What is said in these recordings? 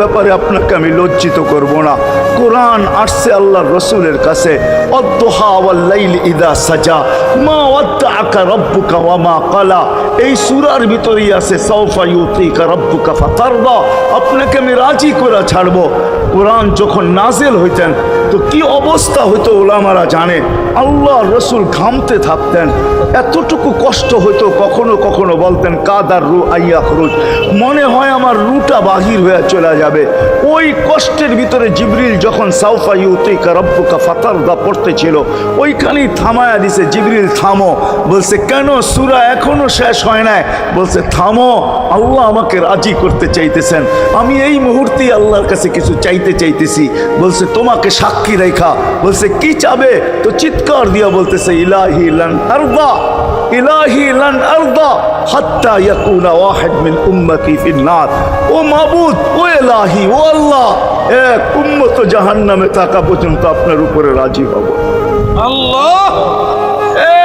ব্যাপারে আপনাকে আমি লজ্জিত করব না। কোরআন আসছে আল্লাহর রসুলের কাছে। এই সূরার ভিতরেই আছে আপনাকে আমি রাজি করে ছাড়বো। কোরআন যখন নাজেল হইতেন, তো কি অবস্থা হইতো ওলামারা জানে? আল্লাহ রসুল ঘামতে থাকতেন। এতটুকু কষ্ট হইতো কখনো কখনো বলতেন, কাদার রু আইয়া খরুজ। মনে হয় আমার রুটা বাহির হয়ে চলে যাবে। ওই কষ্টের ভিতরে জিবরিল যখন সাউফা ইউতিকা রব্বুকা ফাতারদা পড়তেছিল, ওইখানেই থামায়া দিছে, জিবরিল, থামো। বলছে, কেন? সুরা এখনও শেষ হয় নাই। বলছে, থামো, আল্লাহ আমাকে রাজি করতে চাইতেছেন। আমি এই মুহূর্তেই আল্লাহর কাছে কিছু চাইতে চাইতেছি। বলছে, তোমাকে সাক্ষী রেখা। বলছে, কি চাবে? তো চিৎকার দিয়া বলতেছে, ইলাহি লান আরদা ইলাহি লান আরদা হাত্তা ইয়াকুনা ওয়াহিদ মিন উম্মতি ফিন নার ও মাবুদ ও ইলাহি ও আল্লাহ এক উম্মত জাহান্নামে থাকা পর্যন্ত আপনার উপরে রাজি হব। আল্লাহ!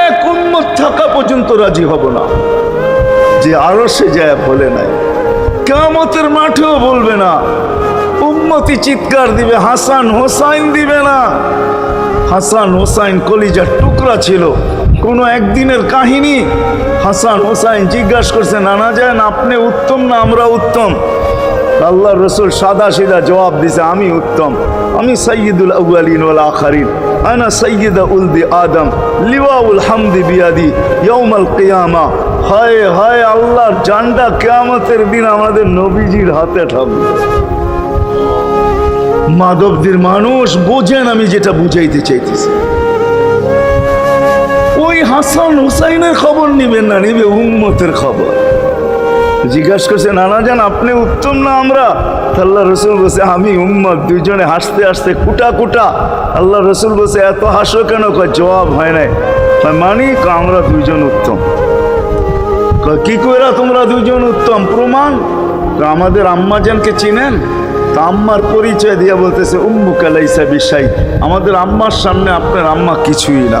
এক উম্মত থাকা পর্যন্ত রাজি হব না। যে আরও সে যায় বলে নাই কামতের মাঠেও বলবে না। উম্মতি চিৎকার দিবে হাসান হোসাইন দিবে না। হাসান হোসাইন কলিজার টুকরা ছিল। কোনো একদিনের কাহিনী হাসান হোসাইন জিজ্ঞাসা করছে, নানা যান আপনি উত্তম না আমরা উত্তম? আল্লাহ রসুল সাদা সিধা জবাব দিছে, আমি উত্তম। আমি সৈয়দুল আউয়ালিন ওয়াল আখারিন। আনা সৈয়দ উলদি আদম। লিওয়াউল হামদি বিয়াদি। ইয়ৌমাল কেয়ামা। হায় হায়, আল্লাহর জান্ডা কেয়ামতের দিন আমাদের নবীজির হাতে থাকবে। মাধবদের মানুষ বোঝেন আমি যেটা বুঝাইতে চাইতেছি। হাসান হুসাইনের খবর নিবেন না, নিবে উম্মতের খবর। জিজ্ঞাসা করছে, নানা যান আপনি উত্তম না আমরা? আল্লাহ রসুল বসে আমি উম্মত, দুইজনে হাসতে হাসতে কুটা কুটা। আল্লাহ রসুল বসে এত হাসো কেন? কয়, জবাব হয় নাই। মানি? আমরা দুইজন উত্তম। কি কইরা তোমরা দুজন উত্তম? প্রমাণ? আমাদের আম্মাজানকে চিনেন? তা আম্মার পরিচয় দিয়া বলতেছে উম্মু কালাইসা বিশাই। আমাদের আম্মার সামনে আপনার আম্মা কিছুই না।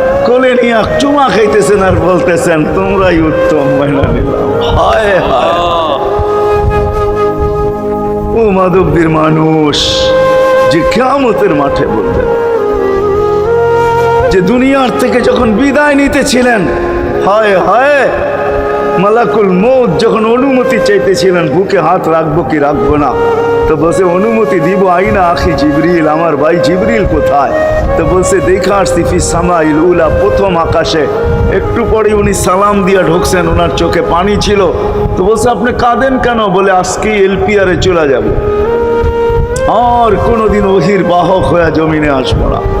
কোলে নিয়ে চুমা খাইতেছেন আর বলতেছেন, তোমরাই উত্তম নিলাম। হায় হায়। ও মাধবদের মানুষ, যে কেয়ামতের মাঠে বলতেন যে দুনিয়ার থেকে যখন বিদায় নিতেছিলেন, হায় হায়, মালাকুল মৌত যখন অনুমতি চাইতেছিলেন, বুকে হাত রাখব কি রাখব না? তো বলছে, অনুমতি দিব আইনা, আখি জিবরিল, আমার ভাই জিবরিল কোথায়? তো বলছে, দেখা আসছি ফি সামাইল উলা প্রথম আকাশে। একটু পরে উনি সালাম দিয়া ঢুকছেন ওনার চোখে পানি ছিল। তো বলছে, আপনি কাঁদেন কেন? বলে, আজকেই এলপিআরে চলে যাব। আর কোনোদিন ওহির বাহক হয়ে জমিনে আসব না।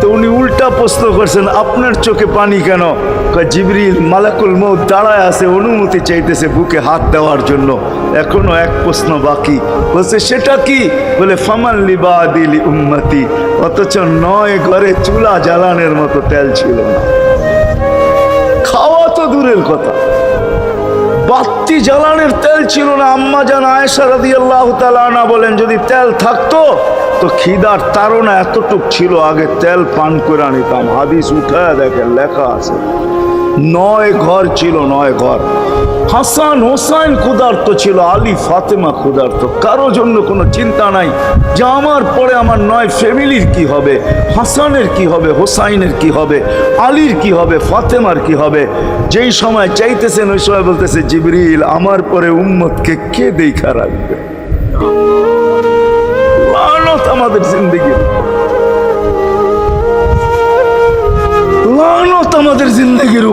তো উনি উল্টা প্রশ্ন করছেন, আপনার চোখে পানি কেন? জিবরিল, মালাকুল মৌ দাঁড়ায় আছে, অনুমতি চাইতেছে বুকে হাত দেওয়ার জন্য। এখনও এক প্রশ্ন বাকি। বলছে, সেটা কি? বলে, ফামান লিবা দিলি উম্মতি, অথচ নয় ঘরে চুলা জ্বালানের মতো তেল ছিল না। খাওয়া তো দূরের কথা। বাত্তি জ্বালানের তেল ছিল না। আম্মা জান আয়েশা রাদিয়াল্লাহু তাআলা না বলেন, যদি তেল থাকতো তো খিদার তারা এতটুক ছিল, আগে তেল পান করে নিতাম হাদিস উঠায় দেখে লেখা আছে। নয় ঘর ছিল, নয় ঘর। হাসান হোসাইন ক্ষুধার্ত ছিল, আলী ফাতেমা ক্ষুধার্ত। কারও জন্য কোনো চিন্তা নাই যে আমার পরে আমার নয় ফ্যামিলির কি হবে, হাসানের কি হবে, হোসাইনের কি হবে, আলীর কি হবে, ফাতেমার কি হবে। যেই সময় চাইতেছেন, ওই সময় বলতেছে, জিবরিল, আমার পরে উম্মতকে কে দেখা রাখবে? আমাদের জিন্দগি। লানত আমাদের জিন্দগির